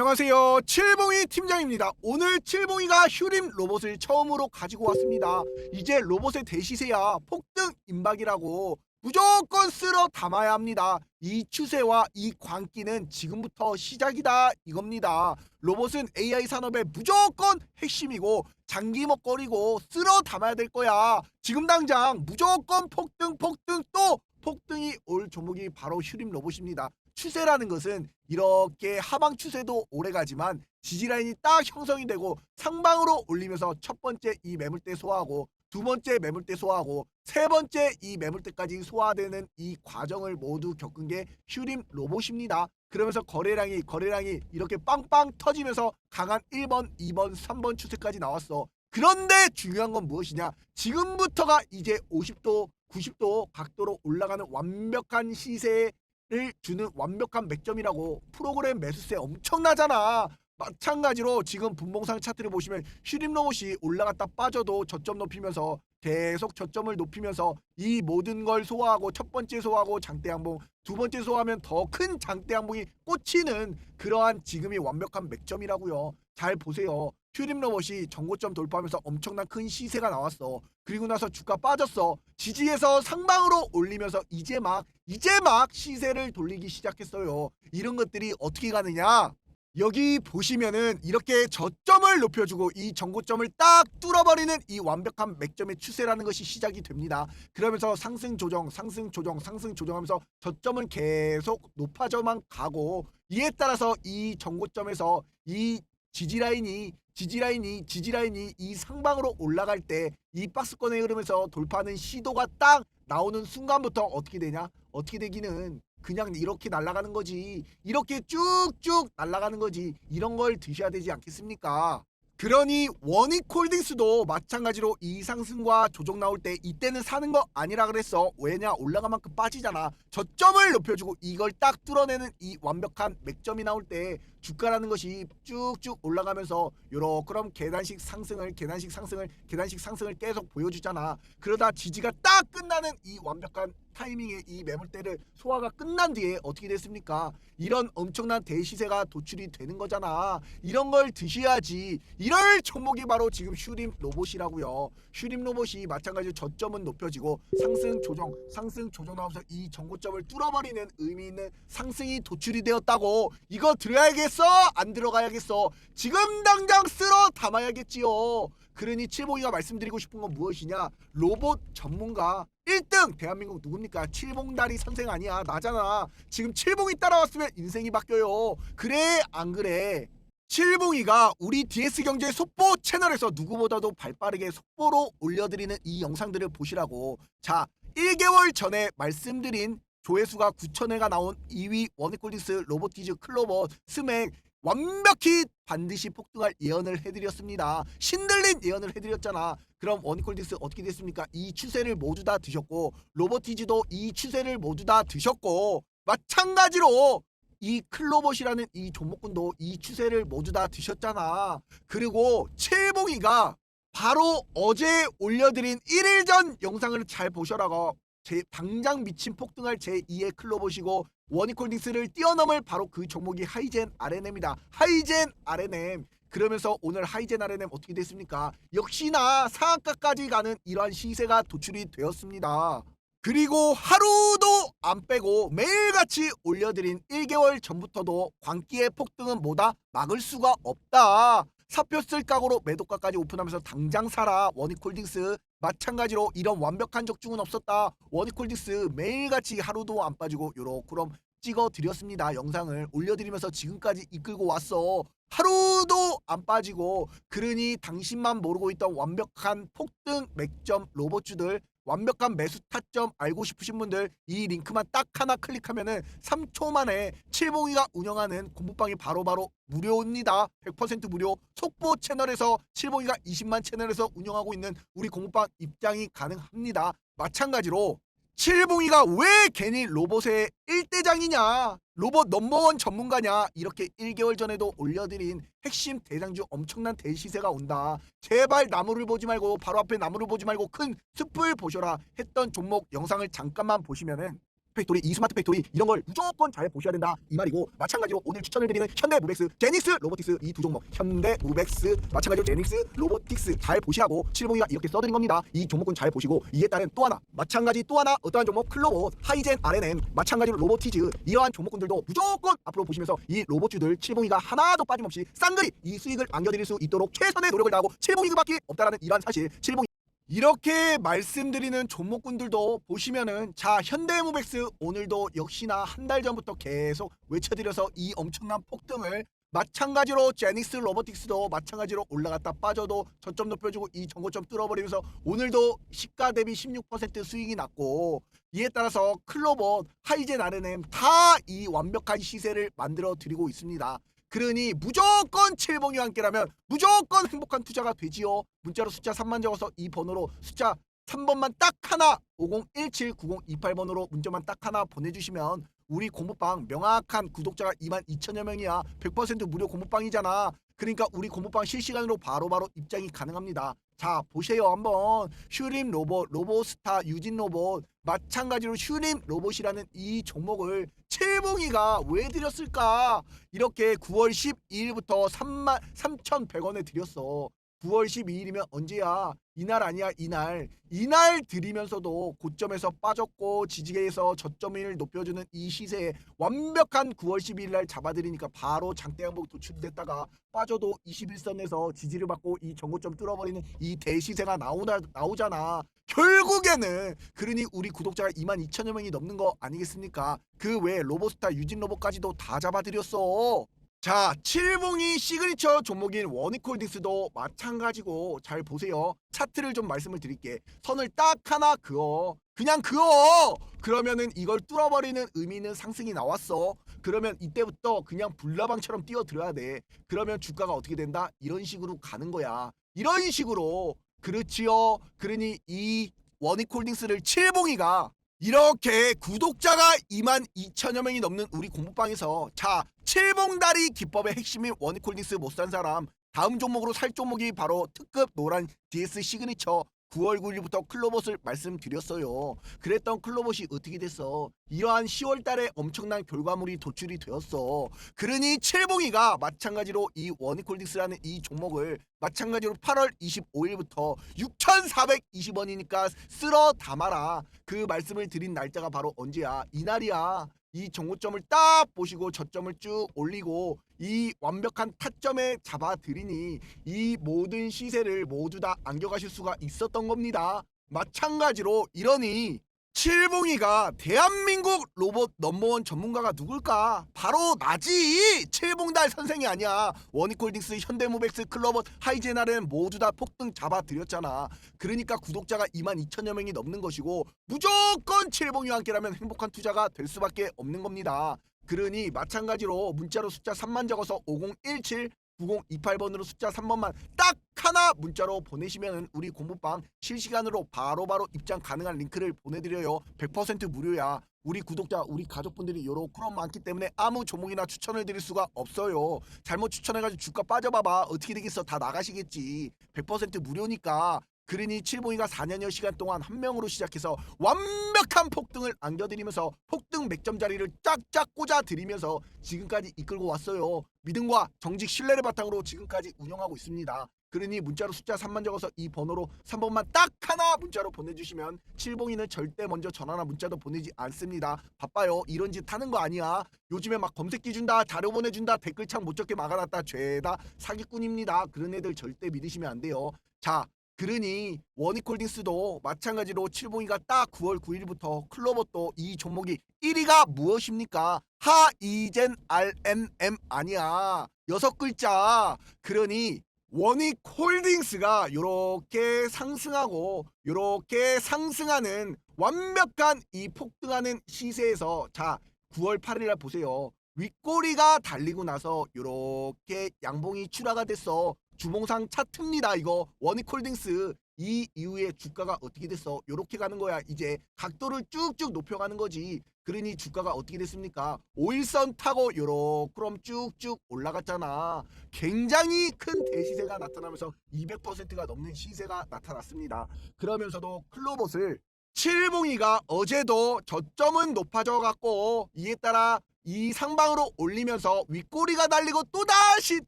안녕하세요. 칠봉이 팀장입니다. 오늘 칠봉이가 휴림 로봇을 처음으로 가지고 왔습니다. 이제 로봇의 대시세야 폭등 임박이라고 무조건 쓸어 담아야 합니다. 이 추세와 이 광기는 지금부터 시작이다 이겁니다. 로봇은 AI 산업의 무조건 핵심이고 장기 먹거리고 쓸어 담아야 될 거야. 지금 당장 무조건 폭등 폭등 또 폭등이 올 종목이 바로 휴림 로봇입니다. 추세라는 것은 이렇게 하방 추세도 오래 가지만 지지 라인이 딱 형성이 되고 상방으로 올리면서 첫 번째 이 매물대 소화하고 두 번째 매물대 소화하고 세 번째 이 매물대까지 소화되는 이 과정을 모두 겪은 게 휴림 로봇입니다. 그러면서 거래량이 거래량이 이렇게 빵빵 터지면서 강한 1번, 2번, 3번 추세까지 나왔어. 그런데 중요한 건 무엇이냐? 지금부터가 이제 50도, 90도 각도로 올라가는 완벽한 시세에 를 주는 완벽한 맥점이라고 프로그램 매수세 엄청나잖아. 마찬가지로 지금 분봉상 차트를 보시면 슈림 로봇이 올라갔다 빠져도 저점 높이면서 계속 저점을 높이면서 이 모든 걸 소화하고 첫 번째 소화하고 장대 양봉 두 번째 소화하면 더 큰 장대 양봉이 꽂히는 그러한 지금이 완벽한 맥점이라고요. 잘 보세요. 슈림 로봇이 정고점 돌파하면서 엄청난 큰 시세가 나왔어. 그리고 나서 주가 빠졌어. 지지에서 상방으로 올리면서 이제 막 이제 막 시세를 돌리기 시작했어요. 이런 것들이 어떻게 가느냐? 여기 보시면은 이렇게 저점을 높여주고 이 정고점을 딱 뚫어버리는 이 완벽한 맥점의 추세라는 것이 시작이 됩니다. 그러면서 상승 조정, 상승 조정, 상승 조정하면서 저점은 계속 높아져만 가고 이에 따라서 이 정고점에서 이 지지 라인이 지지 라인이 지지 라인이 이 상방으로 올라갈 때 이 박스권에 흐르면서 돌파하는 시도가 딱 나오는 순간부터 어떻게 되냐? 어떻게 되기는 그냥 이렇게 날아가는 거지. 이렇게 쭉쭉 날아가는 거지. 이런 걸 드셔야 되지 않겠습니까? 그러니 원익홀딩스도 마찬가지로 이 상승과 조정 나올 때 이때는 사는 거 아니라 그랬어. 왜냐 올라간 만큼 빠지잖아. 저점을 높여주고 이걸 딱 뚫어내는 이 완벽한 맥점이 나올 때 주가라는 것이 쭉쭉 올라가면서 요러 그럼 계단식 상승을 계단식 상승을 계단식 상승을 계속 보여주잖아. 그러다 지지가 딱 끝나는 이 완벽한 타이밍에 이 매물대를 소화가 끝난 뒤에 어떻게 됐습니까? 이런 엄청난 대시세가 도출이 되는 거잖아. 이런 걸 드셔야지. 이럴 종목이 바로 지금 슈림 로봇이라고요. 슈림 로봇이 마찬가지로 저점은 높여지고 상승 조정, 상승 조정 나오면서 이 정고점을 뚫어버리는 의미 있는 상승이 도출이 되었다고. 이거 들어야겠어? 안 들어가야겠어? 지금 당장 쓸어 담아야겠지요. 그러니 칠봉이가 말씀드리고 싶은 건 무엇이냐? 로봇 전문가 1등 대한민국 누굽니까? 칠봉다리 선생 아니야 나잖아. 지금 칠봉이 따라왔으면 인생이 바뀌어요. 그래 안 그래? 칠봉이가 우리 DS 경제 속보 채널에서 누구보다도 발빠르게 속보로 올려드리는 이 영상들을 보시라고. 자, 1개월 전에 말씀드린 조회수가 9천회가 나온 2위 원익골디스 로보티즈 클로버 스맥 완벽히 반드시 폭등할 예언을 해드렸습니다. 신들린 예언을 해드렸잖아. 그럼 원익홀딩스 어떻게 됐습니까? 이 추세를 모두 다 드셨고 로버티즈도 이 추세를 모두 다 드셨고 마찬가지로 이 클로봇이라는 이 종목군도 이 추세를 모두 다 드셨잖아. 그리고 칠봉이가 바로 어제 올려드린 1일 전 영상을 잘 보셔라고 제 당장 미친 폭등할 제2의 클로봇이고 원익홀딩스를 뛰어넘을 바로 그 종목이 하이젠 RNM입니다. 하이젠 RNM. 그러면서 오늘 하이젠 RNM 어떻게 됐습니까? 역시나 상한가까지 가는 이러한 시세가 도출이 되었습니다. 그리고 하루도 안 빼고 매일같이 올려드린 1개월 전부터도 광기의 폭등은 뭐다? 막을 수가 없다. 사표 쓸 각오로 매도가까지 오픈하면서 당장 사라 원익홀딩스 마찬가지로 이런 완벽한 적중은 없었다. 원익홀딩스 매일같이 하루도 안 빠지고 요렇게럼 찍어 드렸습니다. 영상을 올려드리면서 지금까지 이끌고 왔어. 하루도 안 빠지고 그러니 당신만 모르고 있던 완벽한 폭등 맥점 로봇주들 완벽한 매수 타점 알고 싶으신 분들 이 링크만 딱 하나 클릭하면은 3초 만에 칠봉이가 운영하는 공부방이 바로바로 무료입니다. 100% 무료. 속보 채널에서 칠봉이가 20만 채널에서 운영하고 있는 우리 공부방 입장이 가능합니다. 마찬가지로 칠봉이가 왜 괜히 로봇의 1대장이냐 로봇 넘버원 전문가냐 이렇게 1개월 전에도 올려드린 핵심 대장주 엄청난 대시세가 온다. 제발 나무를 보지 말고 바로 앞에 나무를 보지 말고 큰 숲을 보셔라 했던 종목 영상을 잠깐만 보시면은 팩토리, 이 스마트 팩토리 이런 걸 무조건 잘 보셔야 된다. 이 말이고 마찬가지로 오늘 추천을 드리는 현대 무벡스, 제닉스, 로보틱스 이 두 종목. 현대 무벡스 마찬가지로 제닉스, 로보틱스 잘 보시라고 7봉이가 이렇게 써드린 겁니다. 이 종목은 잘 보시고 이에 따른 또 하나 마찬가지 또 하나 어떠한 종목? 클로봇, 하이젠, RNM 마찬가지로 로보티즈 이러한 종목군들도 무조건 앞으로 보시면서 이 로봇주들 7봉이가 하나도 빠짐없이 쌍그리 이 수익을 안겨드릴 수 있도록 최선의 노력을 다하고 7봉이 그밖에 없다라는 이러한 사실 7봉 이 렇게 말씀드리는 종목군들도 보시면은 자 현대무백스 오늘도 역시나 한 달 전부터 계속 외쳐드려서 이 엄청난 폭등을 마찬가지로 제닉스 로보틱스도 마찬가지로 올라갔다 빠져도 저점 높여주고 이 전고점 뚫어버리면서 오늘도 시가 대비 16% 수익이 났고 이에 따라서 클로버, 하이젠 RNM 다이 완벽한 시세를 만들어 드리고 있습니다. 그러니 무조건 칠봉이와 함께라면 무조건 행복한 투자가 되지요. 문자로 숫자 3만 적어서 이 번호로 숫자 3번만 딱 하나 50179028번으로 문자만 딱 하나 보내주시면 우리 공부방 명확한 구독자가 2만 2천여 명이야 100% 무료 공부방이잖아 그러니까 우리 공부방 실시간으로 바로 바로 입장이 가능합니다. 자 보세요 한번. 슈림 로봇 로보스타 유진 로봇. 마찬가지로 슈림 로봇이라는 이 종목을 칠봉이가 왜 드렸을까? 이렇게 9월 12일부터 3만 3,100원에 드렸어 9월 12일이면 언제야? 이날 아니야 이날. 이날 드리면서도 고점에서 빠졌고 지지계에서 저점을 높여주는 이 시세에 완벽한 9월 12일 날 잡아드리니까 바로 장대 항복 도출됐다가 빠져도 21선에서 지지를 받고 이 전고점 뚫어버리는 이 대시세가 나오나, 나오잖아. 결국에는 그러니 우리 구독자가 2만 2천여 명이 넘는 거 아니겠습니까? 그 외에 로보스타 유진 로봇까지도 다 잡아드렸어 자, 칠봉이 시그니처 종목인 원익홀딩스도 마찬가지고 잘 보세요. 차트를 좀 말씀을 드릴게. 선을 딱 하나 그어. 그냥 그어. 그러면은 이걸 뚫어버리는 의미는 상승이 나왔어. 그러면 이때부터 그냥 불나방처럼 뛰어들어야 돼. 그러면 주가가 어떻게 된다? 이런 식으로 가는 거야. 이런 식으로. 그렇지요. 그러니 이 원익홀딩스를 칠봉이가 이렇게 구독자가 2만 2천여 명이 넘는 우리 공부방에서 자 칠봉다리 기법의 핵심인 원익홀딩스 못 산 사람 다음 종목으로 살 종목이 바로 특급 노란 DS 시그니처 9월 9일부터 클로봇을 말씀드렸어요. 그랬던 클로봇이 어떻게 됐어? 이러한 10월 달에 엄청난 결과물이 도출이 되었어. 그러니 칠봉이가 마찬가지로 이 원익홀딩스라는 이 종목을 마찬가지로 8월 25일부터 6,420원이니까 쓸어 담아라. 그 말씀을 드린 날짜가 바로 언제야? 이날이야. 이 정고점을 딱 보시고 저점을 쭉 올리고 이 완벽한 타점에 잡아드리니 이 모든 시세를 모두 다 안겨가실 수가 있었던 겁니다. 마찬가지로 이러니 칠봉이가 대한민국 로봇 넘버원 전문가가 누굴까? 바로 나지! 칠봉달 선생이 아니야. 원익홀딩스, 현대무백스, 클로봇, 하이제나를 모두 다 폭등 잡아드렸잖아. 그러니까 구독자가 2만 2천여 명이 넘는 것이고 무조건 칠봉이와 함께라면 행복한 투자가 될 수밖에 없는 겁니다. 그러니 마찬가지로 문자로 숫자 3만 적어서 5017 9028번으로 숫자 3번만 딱 하나 문자로 보내시면 우리 공부방 실시간으로 바로 바로 입장 가능한 링크를 보내드려요. 100% 무료야. 우리 구독자, 우리 가족분들이 요런 그런 많기 때문에 아무 종목이나 추천을 드릴 수가 없어요. 잘못 추천해가지고 주가 빠져봐봐. 어떻게 되겠어? 다 나가시겠지. 100% 무료니까. 그러니 칠봉이가 4년여 시간 동안 한 명으로 시작해서 완벽한 폭등을 안겨드리면서 폭등 맥점 자리를 쫙쫙 꽂아드리면서 지금까지 이끌고 왔어요. 믿음과 정직 신뢰를 바탕으로 지금까지 운영하고 있습니다. 그러니 문자로 숫자 3만 적어서 이 번호로 3번만 딱 하나 문자로 보내주시면 칠봉이는 절대 먼저 전화나 문자도 보내지 않습니다. 바빠요. 이런 짓 하는 거 아니야. 요즘에 막 검색기 준다, 자료 보내준다, 댓글창 못 적게 막아놨다, 죄다 사기꾼입니다. 그런 애들 절대 믿으시면 안 돼요. 자, 그러니 원익홀딩스도 마찬가지로 칠봉이가 딱 9월 9일부터 클로버도 이 종목이 1위가 무엇입니까? 하이젠 RNM 아니야. 여섯 글자. 그러니 원익 홀딩스가 요렇게 상승하고 요렇게 상승하는 완벽한 이 폭등하는 시세에서 자 9월 8일 날 보세요. 윗꼬리가 달리고 나서 요렇게 양봉이 출하가 됐어. 주봉상 차트입니다. 이거 원익 홀딩스 이 이후에 주가가 어떻게 됐어? 요렇게 가는 거야. 이제 각도를 쭉쭉 높여가는 거지. 그러니 주가가 어떻게 됐습니까? 5일선 타고 요렇게 쭉쭉 올라갔잖아. 굉장히 큰 대시세가 나타나면서 200%가 넘는 시세가 나타났습니다. 그러면서도 클로봇을 칠봉이가 어제도 저점은 높아져 갖고 이에 따라 이 상방으로 올리면서 윗꼬리가 달리고 또다시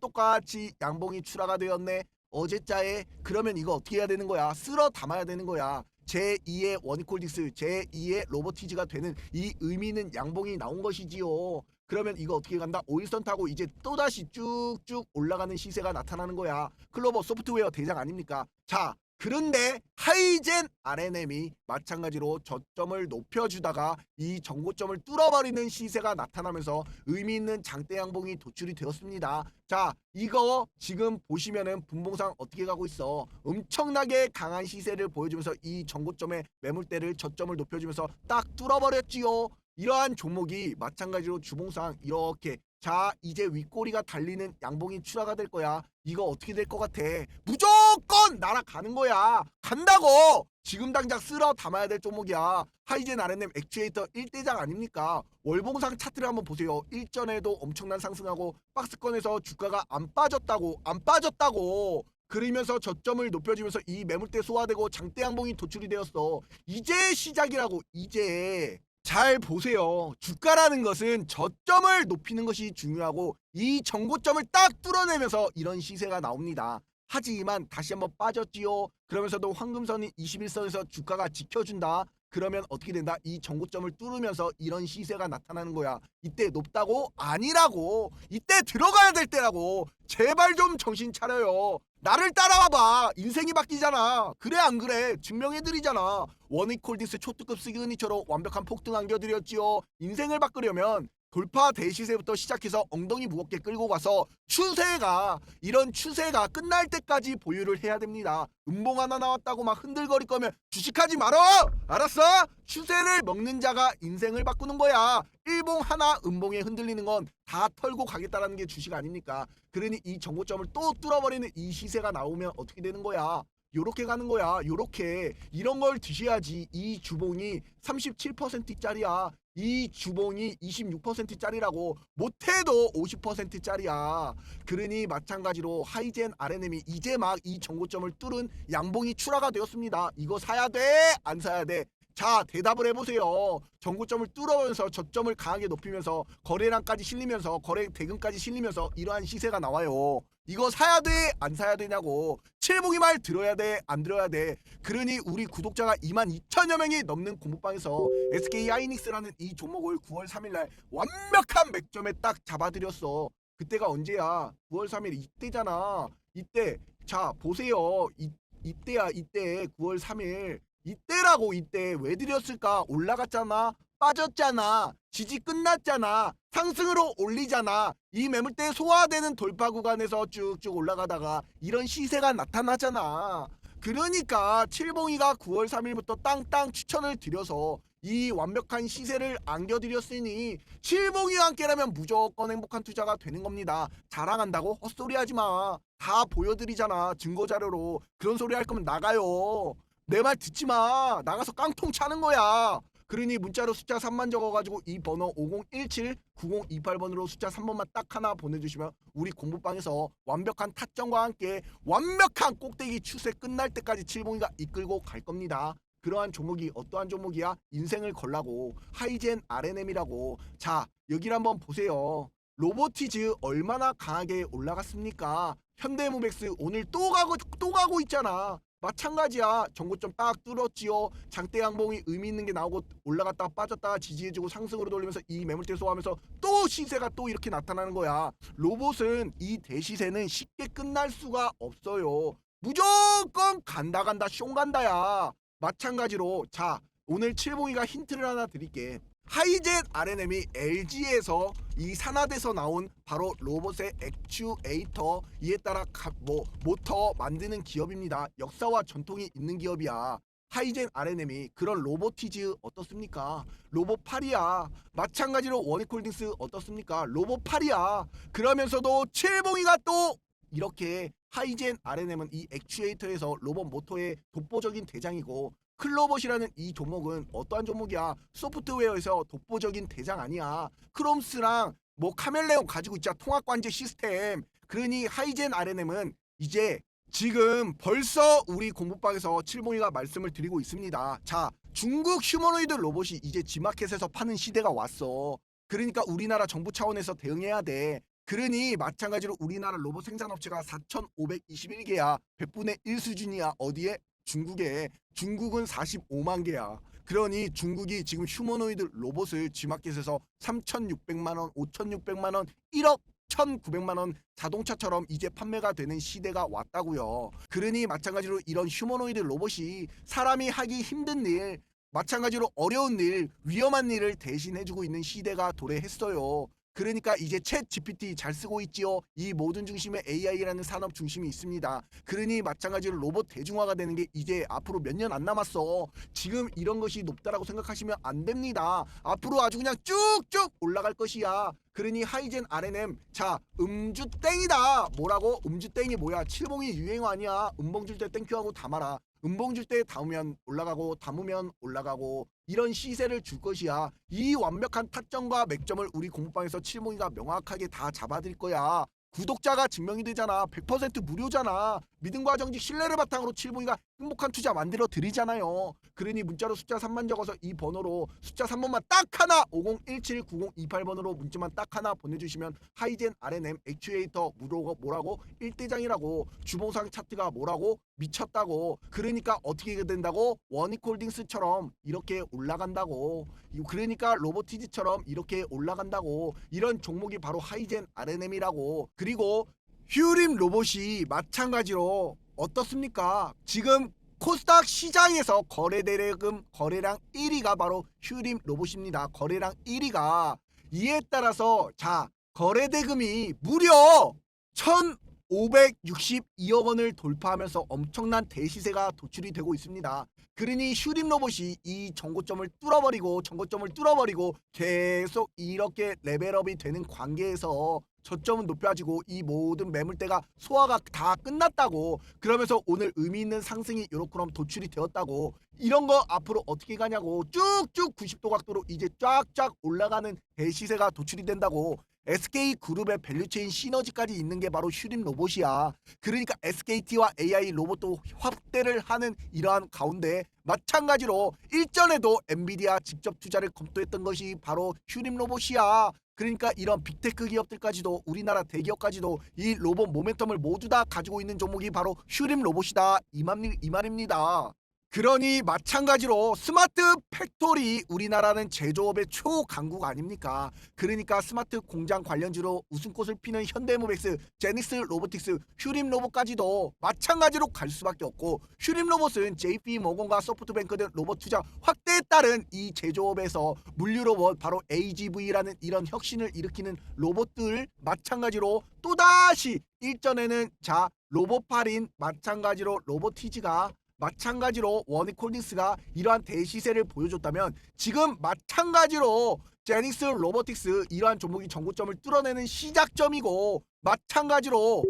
똑같이 양봉이 출하가 되었네. 어제자에 그러면 이거 어떻게 해야 되는 거야? 쓸어 담아야 되는 거야. 제2의 원이콜딕스, 제2의 로보티즈가 되는 이 의미는 양봉이 나온 것이지요. 그러면 이거 어떻게 간다? 오일선 타고 이제 또다시 쭉쭉 올라가는 시세가 나타나는 거야. 클로버 소프트웨어 대장 아닙니까? 자, 그런데 하이젠 RNM이 마찬가지로 저점을 높여주다가 이 정고점을 뚫어버리는 시세가 나타나면서 의미 있는 장대 양봉이 도출이 되었습니다. 자, 이거 지금 보시면은 분봉상 어떻게 가고 있어? 엄청나게 강한 시세를 보여주면서 이 정고점의 매물대를 저점을 높여주면서 딱 뚫어버렸지요. 이러한 종목이 마찬가지로 주봉상 이렇게 자 이제 윗꼬리가 달리는 양봉이 출하가 될 거야. 이거 어떻게 될 것 같아? 무조건 날아가는 거야. 간다고! 지금 당장 쓸어 담아야 될 종목이야. 하이젠 RNM 액추에이터 1대장 아닙니까? 월봉상 차트를 한번 보세요. 일전에도 엄청난 상승하고 박스권에서 주가가 안 빠졌다고 안 빠졌다고! 그러면서 저점을 높여주면서 이 매물대 소화되고 장대 양봉이 도출이 되었어. 이제 시작이라고 이제 잘 보세요. 주가라는 것은 저점을 높이는 것이 중요하고 이 정고점을 딱 뚫어내면서 이런 시세가 나옵니다. 하지만 다시 한번 빠졌지요. 그러면서도 황금선이 21선에서 주가가 지켜준다. 그러면 어떻게 된다? 이 정고점을 뚫으면서 이런 시세가 나타나는 거야. 이때 높다고? 아니라고. 이때 들어가야 될 때라고. 제발 좀 정신 차려요. 나를 따라와봐. 인생이 바뀌잖아. 그래 안 그래? 증명해드리잖아. 원익콜딩스 초특급 시그니처로 완벽한 폭등 안겨드렸지요. 인생을 바꾸려면 돌파 대시세부터 시작해서 엉덩이 무겁게 끌고 가서 추세가 이런 추세가 끝날 때까지 보유를 해야 됩니다. 음봉 하나 나왔다고 막 흔들거릴 거면 주식하지 말어. 알았어? 추세를 먹는 자가 인생을 바꾸는 거야. 일봉 하나 음봉에 흔들리는 건 다 털고 가겠다라는 게 주식 아닙니까? 그러니 이 정고점을 또 뚫어버리는 이 시세가 나오면 어떻게 되는 거야? 요렇게 가는 거야. 요렇게 이런 걸 드셔야지 이 주봉이 37%짜리야. 이 주봉이 26%짜리라고 못해도 50%짜리야. 그러니 마찬가지로 하이젠 RNM이 이제 막 이 정고점을 뚫은 양봉이 출하가 되었습니다. 이거 사야 돼? 안 사야 돼? 자 대답을 해보세요. 정고점을 뚫어면서 저점을 강하게 높이면서 거래량까지 실리면서 거래 대금까지 실리면서 이러한 시세가 나와요. 이거 사야 돼? 안 사야 되냐고. 칠봉이 말 들어야 돼? 안 들어야 돼? 그러니 우리 구독자가 2만 2천여 명이 넘는 공부방에서 SK 하이닉스라는 이 종목을 9월 3일날 완벽한 맥점에 딱 잡아드렸어. 그때가 언제야? 9월 3일 이때잖아. 이때 자 보세요. 이, 이때야 이때 9월 3일 이때라고 이때 왜 드렸을까? 올라갔잖아. 빠졌잖아. 지지 끝났잖아. 상승으로 올리잖아. 이 매물대 소화되는 돌파 구간에서 쭉쭉 올라가다가 이런 시세가 나타나잖아. 그러니까 칠봉이가 9월 3일부터 땅땅 추천을 드려서 이 완벽한 시세를 안겨드렸으니 칠봉이와 함께라면 무조건 행복한 투자가 되는 겁니다. 자랑한다고 헛소리하지 마. 다 보여드리잖아 증거 자료로. 그런 소리 할 거면 나가요. 내 말 듣지 마. 나가서 깡통 차는 거야. 그러니 문자로 숫자 3만 적어가지고 이 번호 5017-9028번으로 숫자 3번만 딱 하나 보내주시면 우리 공부방에서 완벽한 타점과 함께 완벽한 꼭대기 추세 끝날 때까지 칠봉이가 이끌고 갈 겁니다. 그러한 종목이 어떠한 종목이야? 인생을 걸라고 하이젠 RNM이라고 자 여기를 한번 보세요. 로보티즈 얼마나 강하게 올라갔습니까? 현대무백스 오늘 또 가고 또 가고 있잖아. 마찬가지야. 정고점 딱 뚫었지요. 장대 양봉이 의미 있는 게 나오고 올라갔다 빠졌다 지지해주고 상승으로 돌리면서 이 매물대 소화하면서 또 시세가 또 이렇게 나타나는 거야. 로봇은 이 대시세는 쉽게 끝날 수가 없어요. 무조건 간다 간다 숑 간다야. 마찬가지로 자 오늘 칠봉이가 힌트를 하나 드릴게. 하이젠 RNM이 LG에서 이 산화돼서 나온 바로 로봇의 액추에이터 이에 따라 가, 뭐 모터 만드는 기업입니다. 역사와 전통이 있는 기업이야. 하이젠 RNM이 그런 로보티즈 어떻습니까? 로봇 8이야. 마찬가지로 원익홀딩스 어떻습니까? 로봇 8이야. 그러면서도 칠봉이가 또 이렇게 하이젠 RNM은 이 액추에이터에서 로봇 모터의 독보적인 대장이고 클로봇이라는 이 종목은 어떠한 종목이야? 소프트웨어에서 독보적인 대장 아니야. 크롬스랑 뭐 카멜레온 가지고 있자 통합 관제 시스템. 그러니 하이젠 RNM은 이제 지금 벌써 우리 공부방에서 칠봉이가 말씀을 드리고 있습니다. 자, 중국 휴머노이드 로봇이 이제 G마켓에서 파는 시대가 왔어. 그러니까 우리나라 정부 차원에서 대응해야 돼. 그러니 마찬가지로 우리나라 로봇 생산업체가 4,521개야. 100분의 1 수준이야. 어디에? 중국에. 중국은 45만 개야. 그러니 중국이 지금 휴머노이드 로봇을 G마켓에서 3,600만 원, 5,600만 원, 1억 1,900만 원 자동차처럼 이제 판매가 되는 시대가 왔다고요. 그러니 마찬가지로 이런 휴머노이드 로봇이 사람이 하기 힘든 일, 마찬가지로 어려운 일, 위험한 일을 대신해주고 있는 시대가 도래했어요. 그러니까 이제 챗 GPT 잘 쓰고 있지요. 이 모든 중심에 AI라는 산업 중심이 있습니다. 그러니 마찬가지로 로봇 대중화가 되는 게 이제 앞으로 몇 년 안 남았어. 지금 이런 것이 높다라고 생각하시면 안 됩니다. 앞으로 아주 그냥 쭉쭉 올라갈 것이야. 그러니 하이젠 RNM 자 음주 땡이다. 뭐라고? 음주 땡이 뭐야? 칠봉이 유행어 아니야. 음봉 줄 때 땡큐하고 담아라. 음봉 줄 때 담으면 올라가고 담으면 올라가고 이런 시세를 줄 것이야. 이 완벽한 타점과 맥점을 우리 공부방에서 칠봉이가 명확하게 다 잡아드릴 거야. 구독자가 증명이 되잖아. 100% 무료잖아. 믿음과 정직 신뢰를 바탕으로 칠봉이가 행복한 투자 만들어 드리잖아요. 그러니 문자로 숫자 3만 적어서 이 번호로 숫자 3번만 딱 하나 50179028번으로 문자만 딱 하나 보내주시면 하이젠 RNM 액추에이터 무료고 뭐라고? 1대장이라고. 주봉상 차트가 뭐라고? 미쳤다고. 그러니까 어떻게 된다고? 원익홀딩스처럼 이렇게 올라간다고. 이- 그러니까 로보티즈처럼 이렇게 올라간다고. 이런 종목이 바로 하이젠 RNM이라고. 그리고 휴림 로봇이 마찬가지로 어떻습니까? 지금 코스닥 시장에서 거래대금 거래량 1위가 바로 휴림 로봇입니다. 거래량 1위가 이에 따라서 자 거래대금이 무려 1,562억 원을 돌파하면서 엄청난 대시세가 도출이 되고 있습니다. 그러니 휴림 로봇이 이 정고점을 뚫어버리고 정고점을 뚫어버리고 계속 이렇게 레벨업이 되는 관계에서 저점은 높여지고 이 모든 매물대가 소화가 다 끝났다고 그러면서 오늘 의미 있는 상승이 요렇게럼 도출이 되었다고 이런 거 앞으로 어떻게 가냐고 쭉쭉 90도 각도로 이제 쫙쫙 올라가는 대시세가 도출이 된다고 SK 그룹의 밸류체인 시너지까지 있는 게 바로 슈림 로봇이야. 그러니까 SKT와 AI 로봇도 확대를 하는 이러한 가운데 마찬가지로 일전에도 엔비디아 직접 투자를 검토했던 것이 바로 슈림 로봇이야. 그러니까 이런 빅테크 기업들까지도 우리나라 대기업까지도 이 로봇 모멘텀을 모두 다 가지고 있는 종목이 바로 슈림 로봇이다 이, 말, 이 말입니다. 그러니 마찬가지로 스마트 팩토리 우리나라는 제조업의 초강국 아닙니까? 그러니까 스마트 공장 관련주로 웃음꽃을 피는 현대모백스, 제니스 로보틱스, 휴림 로봇까지도 마찬가지로 갈 수밖에 없고 휴림 로봇은 JP 모건과 소프트뱅크 등 로봇 투자 확대에 따른 이 제조업에서 물류 로봇 바로 AGV라는 이런 혁신을 일으키는 로봇들 마찬가지로 또다시 일전에는 자 로봇팔인 마찬가지로 로보티즈가 마찬가지로 원익홀딩스가 이러한 대시세를 보여줬다면 지금 마찬가지로 제닉스 로보틱스 이러한 종목이 정고점을 뚫어내는 시작점이고 마찬가지로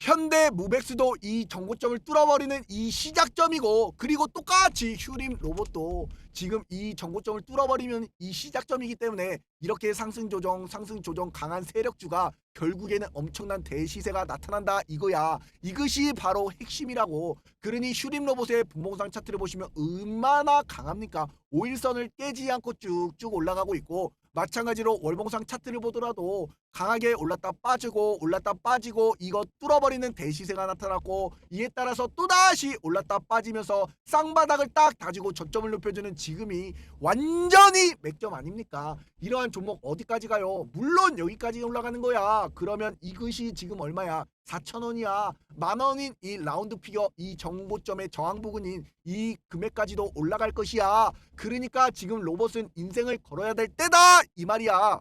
현대 무백스도 이 정고점을 뚫어버리는 이 시작점이고 그리고 똑같이 휴림 로봇도 지금 이 정고점을 뚫어버리면 이 시작점이기 때문에 이렇게 상승 조정 상승 조정 강한 세력주가 결국에는 엄청난 대시세가 나타난다 이거야. 이것이 바로 핵심이라고. 그러니 휴림 로봇의 분봉상 차트를 보시면 얼마나 강합니까? 5일선을 깨지 않고 쭉쭉 올라가고 있고 마찬가지로 월봉상 차트를 보더라도 강하게 올랐다 빠지고 올랐다 빠지고 이거 뚫어버리는 대시세가 나타났고 이에 따라서 또다시 올랐다 빠지면서 쌍바닥을 딱 다지고 저점을 높여주는 지금이 완전히 맥점 아닙니까? 이러한 종목 어디까지 가요? 물론 여기까지 올라가는 거야. 그러면 이것이 지금 얼마야? 4천원이야. 만원인 이 라운드 피겨 이 정보점의 저항 부근인 이 금액까지도 올라갈 것이야. 그러니까 지금 로봇은 인생을 걸어야 될 때다 이 말이야.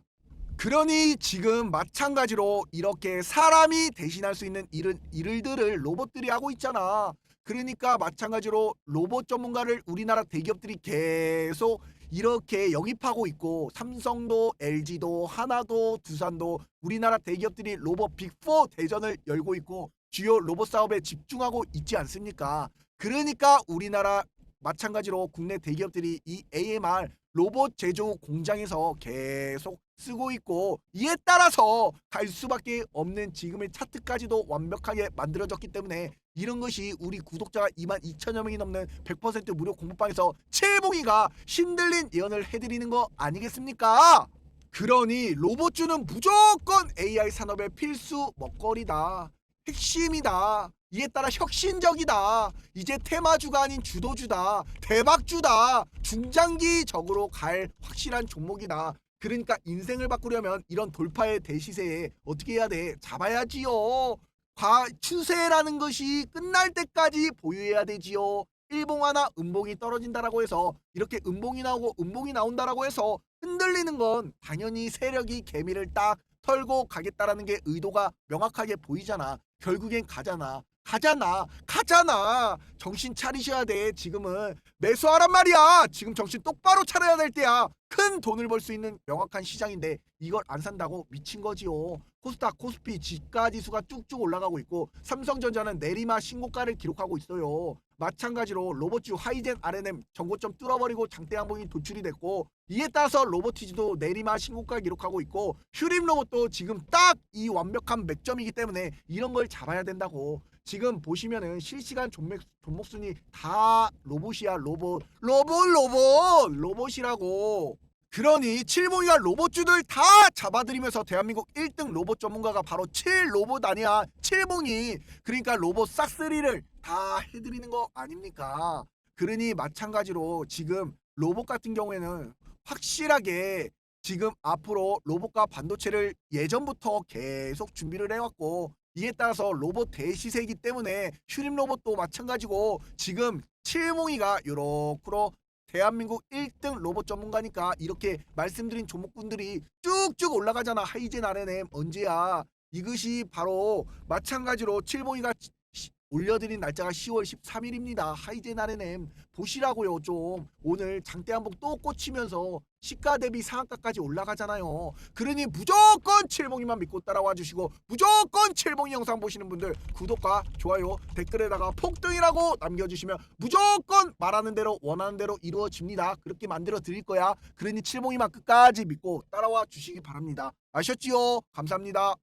그러니 지금 마찬가지로 이렇게 사람이 대신할 수 있는 일은 일들을 로봇들이 하고 있잖아. 그러니까 마찬가지로 로봇 전문가를 우리나라 대기업들이 계속 이렇게 영입하고 있고 삼성도 LG도 하나도 두산도 우리나라 대기업들이 로봇 빅4 대전을 열고 있고 주요 로봇 사업에 집중하고 있지 않습니까? 그러니까 우리나라 마찬가지로 국내 대기업들이 이 AMR 로봇 제조 공장에서 계속 쓰고 있고 이에 따라서 갈 수밖에 없는 지금의 차트까지도 완벽하게 만들어졌기 때문에 이런 것이 우리 구독자가 2만 2천여 명이 넘는 100% 무료 공부방에서 칠봉이가 신들린 예언을 해드리는 거 아니겠습니까? 그러니 로봇주는 무조건 AI 산업의 필수 먹거리다. 핵심이다. 이에 따라 혁신적이다. 이제 테마 주가 아닌 주도주다. 대박주다. 중장기적으로 갈 확실한 종목이다. 그러니까 인생을 바꾸려면 이런 돌파의 대시세에 어떻게 해야 돼? 잡아야지요. 과 추세라는 것이 끝날 때까지 보유해야 되지요. 일봉 하나 음봉이 떨어진다라고 해서 이렇게 음봉이 나오고 음봉이 나온다라고 해서 흔들리는 건 당연히 세력이 개미를 딱 털고 가겠다라는 게 의도가 명확하게 보이잖아. 결국엔 가잖아. 가잖아. 가잖아. 정신 차리셔야 돼. 지금은 매수하란 말이야. 지금 정신 똑바로 차려야 될 때야. 큰 돈을 벌 수 있는 명확한 시장인데 이걸 안 산다고 미친 거지요. 코스닥, 코스피, 지가 지수가 쭉쭉 올라가고 있고 삼성전자는 내리막 신고가를 기록하고 있어요. 마찬가지로 로봇주 하이젠 RNM 전고점 뚫어버리고 장대 양봉이 도출이 됐고 이에 따라서 로보티즈도 내리막 신고가 기록하고 있고 휴림 로봇도 지금 딱 이 완벽한 맥점이기 때문에 이런 걸 잡아야 된다고 지금 보시면은 실시간 종목, 종목 순위 다 로봇이야 로봇 로봇 로봇 로봇이라고 그러니 칠봉이가 로봇주들 다 잡아들이면서 대한민국 1등 로봇 전문가가 바로 칠 로봇 아니야. 칠봉이. 그러니까 로봇 싹쓸이를 다 해드리는 거 아닙니까? 그러니 마찬가지로 지금 로봇 같은 경우에는 확실하게 지금 앞으로 로봇과 반도체를 예전부터 계속 준비를 해왔고 이에 따라서 로봇 대시세이기 때문에 슈림 로봇도 마찬가지고 지금 칠몽이가 요렇게로 대한민국 1등 로봇 전문가니까 이렇게 말씀드린 종목군들이 쭉쭉 올라가잖아. 하이젠 RNM 언제야? 이것이 바로 마찬가지로 칠봉이가 시- 올려드린 날짜가 10월 13일입니다. 하이젠 RNM 보시라고요 좀. 오늘 장대 한복 또 꽂히면서 시가 대비 상한가까지 올라가잖아요. 그러니 무조건 칠봉이만 믿고 따라와 주시고 무조건 칠봉이 영상 보시는 분들 구독과 좋아요 댓글에다가 폭등이라고 남겨주시면 무조건 말하는 대로 원하는 대로 이루어집니다. 그렇게 만들어 드릴 거야. 그러니 칠봉이만 끝까지 믿고 따라와 주시기 바랍니다. 아셨지요? 감사합니다